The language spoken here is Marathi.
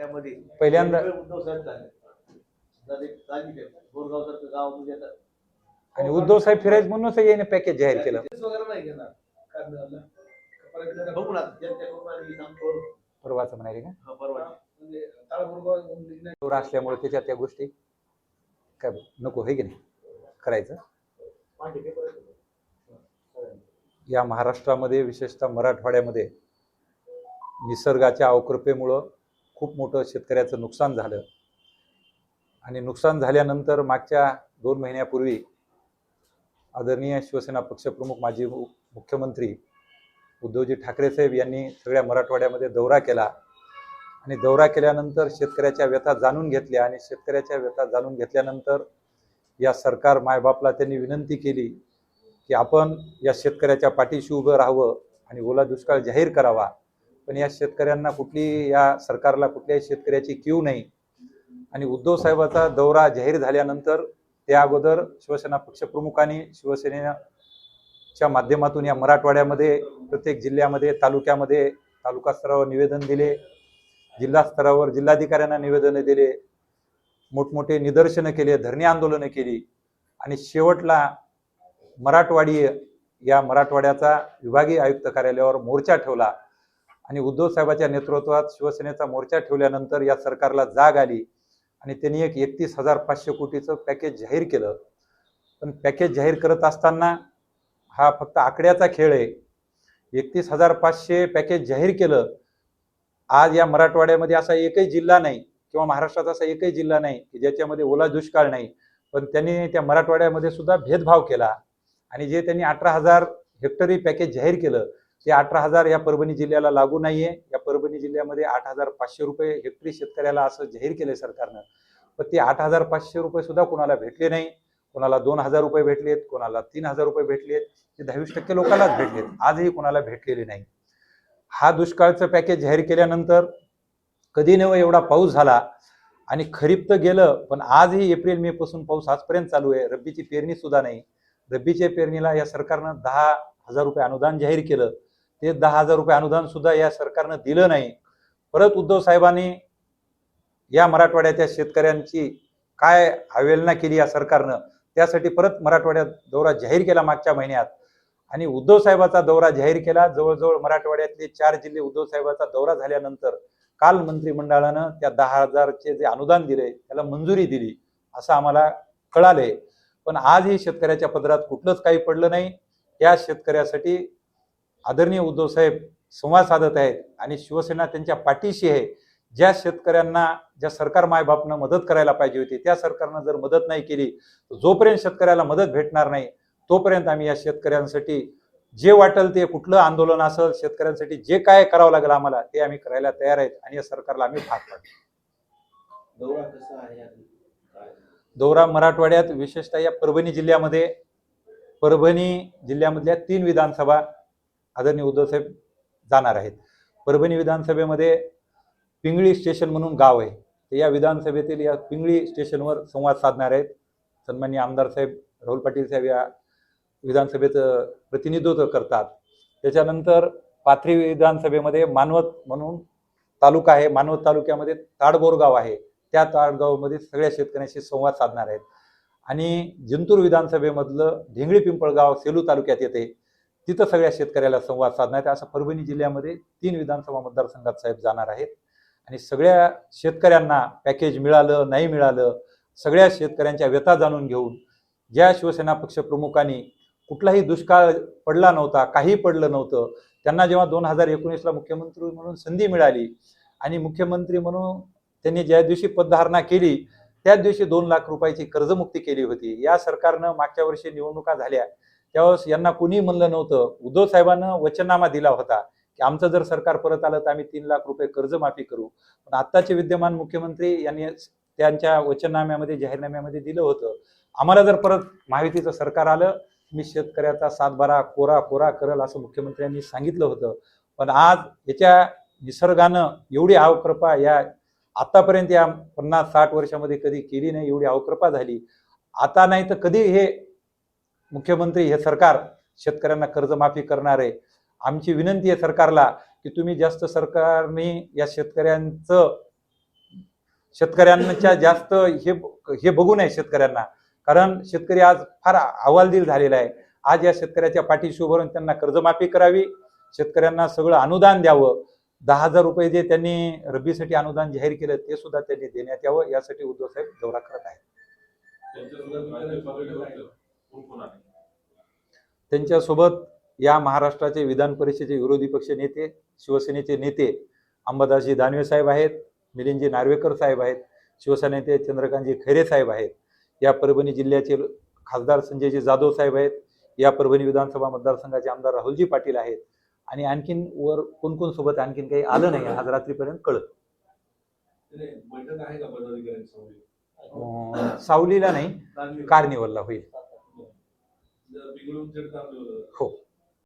त्यामध्ये पहिल्यांदा उद्धव साहेब झाले. बोरगावसारखं गाव म्हणजे आता आणि उद्धव साहेब फिरायचे म्हणूनच याने पॅकेज जाहीर केलं. वगैरे नाही घेणार. कारण बघू ना परवाचं म्हणाले का? हा, परवा म्हणजे असल्यामुळे त्याच्यात त्या गोष्टी काय नको हे की नाही? करायचं. या महाराष्ट्रामध्ये विशेषतः मराठवाड्यामध्ये निसर्गाच्या अवकृपेमुळं खूप मोठं शेतकऱ्याचं नुकसान झालं. आणि नुकसान झाल्यानंतर मागच्या दोन महिन्यापूर्वी आदरणीय शिवसेना पक्षप्रमुख माजी मुख्यमंत्री उद्धवजी ठाकरे साहेब यांनी सगळ्या मराठवाड्यामध्ये दौरा केला. आणि दौरा केल्यानंतर शेतकऱ्याच्या व्यथा जाणून घेतल्या आणि शेतकऱ्याच्या व्यथा जाणून घेतल्यानंतर या सरकार मायबापला त्यांनी विनंती केली की आपण या शेतकऱ्याच्या पाठीशी उभं राहावं आणि ओला दुष्काळ जाहीर करावा. पण या शेतकऱ्यांना कुठली या सरकारला कुठल्याही शेतकऱ्याची क्यू नाही. आणि उद्धव साहेबाचा दौरा जाहीर झाल्यानंतर त्या अगोदर शिवसेना पक्षप्रमुखांनी शिवसेनेच्या माध्यमातून या मराठवाड्यामध्ये प्रत्येक जिल्ह्यामध्ये तालुक्यामध्ये तालुका स्तरावर निवेदन दिले जिल्हा स्तरावर जिल्हाधिकाऱ्यांना निवेदनं दिले मोठमोठे निदर्शनं केले धरणे आंदोलनं केली. आणि शेवटला मराठवाडी या मराठवाड्याचा विभागीय आयुक्त कार्यालयावर मोर्चा ठेवला. आणि उद्धव साहेबाच्या नेतृत्वात शिवसेनेचा मोर्चा ठेवल्यानंतर या सरकारला जाग आली आणि त्यांनी एक एकतीस हजार पाचशे कोटीचं पॅकेज जाहीर केलं. पण पॅकेज जाहीर करत असताना हा फक्त आकड्याचा खेळ आहे. एकतीस हजार पाचशे पॅकेज जाहीर केलं. आज या मराठवाड्यामध्ये असा एकही जिल्हा नाही किंवा महाराष्ट्रात असा एकही जिल्हा नाही की ज्याच्यामध्ये ओला दुष्काळ नाही. पण त्यांनी त्या मराठवाड्यामध्ये सुद्धा भेदभाव केला आणि जे त्यांनी अठरा हजार हेक्टरी पॅकेज जाहीर केलं ते अठरा हजार या परभणी जिल्ह्याला लागू नाहीये. या परभणी जिल्ह्यामध्ये आठ हजार पाचशे रुपये हेक्टरी शेतकऱ्याला असं जाहीर केलंय सरकारनं. पण ते आठ हजार पाचशे रुपये सुद्धा कोणाला भेटले नाही. कोणाला दोन हजार रुपये भेटलेत कोणाला तीन हजार रुपये भेटलेत. ते दहावीस टक्के लोकांनाच भेटलेत. आजही कोणाला भेटलेले नाही. हा दुष्काळचं पॅकेज जाहीर केल्यानंतर कधी नव एवढा पाऊस झाला आणि खरीप तर गेलं पण आजही एप्रिल मे पासून पाऊस आजपर्यंत चालू आहे. रब्बीची पेरणी सुद्धा नाही. रब्बीच्या पेरणीला या सरकारनं दहा हजार रुपये अनुदान जाहीर केलं. ते दहा हजार रुपये अनुदान सुद्धा या सरकारनं दिलं नाही. परत उद्धव साहेबांनी या मराठवाड्याच्या शेतकऱ्यांची काय अवेलना केली या सरकारनं? त्यासाठी परत मराठवाड्यात दौरा जाहीर केला मागच्या महिन्यात. आणि उद्धव साहेबाचा दौरा जाहीर केला. जवळजवळ मराठवाड्यातले चार जिल्हे उद्धव साहेबाचा दौरा झाल्यानंतर काल मंत्रिमंडळानं त्या दहा हजारचे जे अनुदान दिले त्याला मंजुरी दिली असं आम्हाला कळालंय. पण आजही शेतकऱ्याच्या पदरात कुठलंच काही पडलं नाही. या शेतकऱ्यासाठी आदरणीय उद्धव साहेब संवाद साधत आहेत आणि शिवसेना त्यांच्या पाठीशी आहे ज्या शेतकऱ्यांना ज्या सरकार मायबापनं मदत करायला पाहिजे होती त्या सरकारनं जर मदत नाही केली तर जोपर्यंत शेतकऱ्याला मदत भेटणार नाही तोपर्यंत आम्ही या शेतकऱ्यांसाठी जे वाटेल ते कुठलं आंदोलन असेल शेतकऱ्यांसाठी जे काय करावं लागेल आम्हाला ते आम्ही करायला तयार आहेत आणि या सरकारला आम्ही भाग पाडू दौरा कसा आहे आधी? काय? दौरा मराठवाड्यात विशेषतः या परभणी जिल्ह्यामध्ये परभणी जिल्ह्यामधल्या तीन विधानसभा आदरणीय उद्धवसाहेब जाणार आहेत. परभणी विधानसभेमध्ये पिंगळी स्टेशन म्हणून गाव आहे. तर या विधानसभेतील या पिंगळी स्टेशनवर संवाद साधणार आहेत. सन्मान्य आमदार साहेब राहुल पाटील साहेब या विधानसभेचं प्रतिनिधित्व करतात. त्याच्यानंतर पाथरी विधानसभेमध्ये मानवत म्हणून तालुका आहे. मानवत तालुक्यामध्ये ताडबोर गाव आहे. त्या ताडगावमध्ये सगळ्या शेतकऱ्यांशी संवाद साधणार आहेत. आणि जिंतूर विधानसभेमधलं ढेंगळी पिंपळगाव सेलू तालुक्यात येते. तिथं सगळ्या शेतकऱ्याला संवाद साधणार आहे असं परभणी जिल्ह्यामध्ये तीन विधानसभा मतदारसंघात साहेब जाणार आहेत. आणि सगळ्या शेतकऱ्यांना पॅकेज मिळालं नाही मिळालं सगळ्या शेतकऱ्यांच्या व्यथा जाणून घेऊन ज्या शिवसेना पक्षप्रमुखांनी कुठलाही दुष्काळ पडला नव्हता काही पडलं नव्हतं त्यांना जेव्हा दोन हजार एकोणीसला मुख्यमंत्री म्हणून संधी मिळाली आणि मुख्यमंत्री म्हणून त्यांनी ज्या दिवशी पदधारणा केली त्याच दिवशी दोन लाख रुपयाची कर्जमुक्ती केली होती. या सरकारनं मागच्या वर्षी निवडणुका झाल्या. त्यावेळेस यांना कुणी म्हणलं नव्हतं. उद्धव साहेबांना वचननामा दिला होता की आमचं जर सरकार परत आलं तर आम्ही तीन लाख रुपये कर्जमाफी करू. पण आत्ताचे विद्यमान मुख्यमंत्री यांनी त्यांच्या वचननाम्यामध्ये जाहीरनाम्यामध्ये दिलं होतं. आम्हाला जर परत महायुतीचं सरकार आलं मी शेतकऱ्याचा सातबारा कोरा कोरा करल असं मुख्यमंत्र्यांनी सांगितलं होतं. पण आज याच्या निसर्गानं एवढी अवकृपा या आतापर्यंत या पन्नास साठ वर्षामध्ये कधी केली नाही एवढी अवकृपा झाली. आता नाही तर कधी हे मुख्यमंत्री हे सरकार शेतकऱ्यांना कर्जमाफी करणार. आहे आमची विनंती आहे सरकारला की तुम्ही जास्त सरकारने या शेतकऱ्यांचं शेतकऱ्यांच्या जास्त हे हे बघू नये शेतकऱ्यांना. कारण शेतकरी आज फार अहवालदिल झालेला आहे. आज या शेतकऱ्याच्या पाठीशी उभारून त्यांना कर्जमाफी करावी शेतकऱ्यांना सगळं अनुदान द्यावं. दहा हजार रुपये जे त्यांनी रब्बीसाठी अनुदान जाहीर केलं ते सुद्धा त्यांनी देण्यात यावं. यासाठी उद्धव साहेब दौरा करत आहेत. त्यांच्यासोबत या महाराष्ट्राचे विधान परिषदेचे विरोधी पक्ष नेते शिवसेनेचे नेते अंबादासजी दानवे साहेब आहेत मिलिंदजी नार्वेकर साहेब आहेत शिवसेना नेते चंद्रकांतजी खैरे साहेब आहेत या परभणी जिल्ह्याचे खासदार संजयजी जाधव साहेब आहेत या परभणी विधानसभा मतदारसंघाचे आमदार राहुलजी पाटील आहेत आणि आणखीन वर कोण कोण सोबत आणखीन काही आलं नाही आज रात्रीपर्यंत कळत. सावलीला नाही कार्निवलला होईल बिघडून चढ चालू होतं हो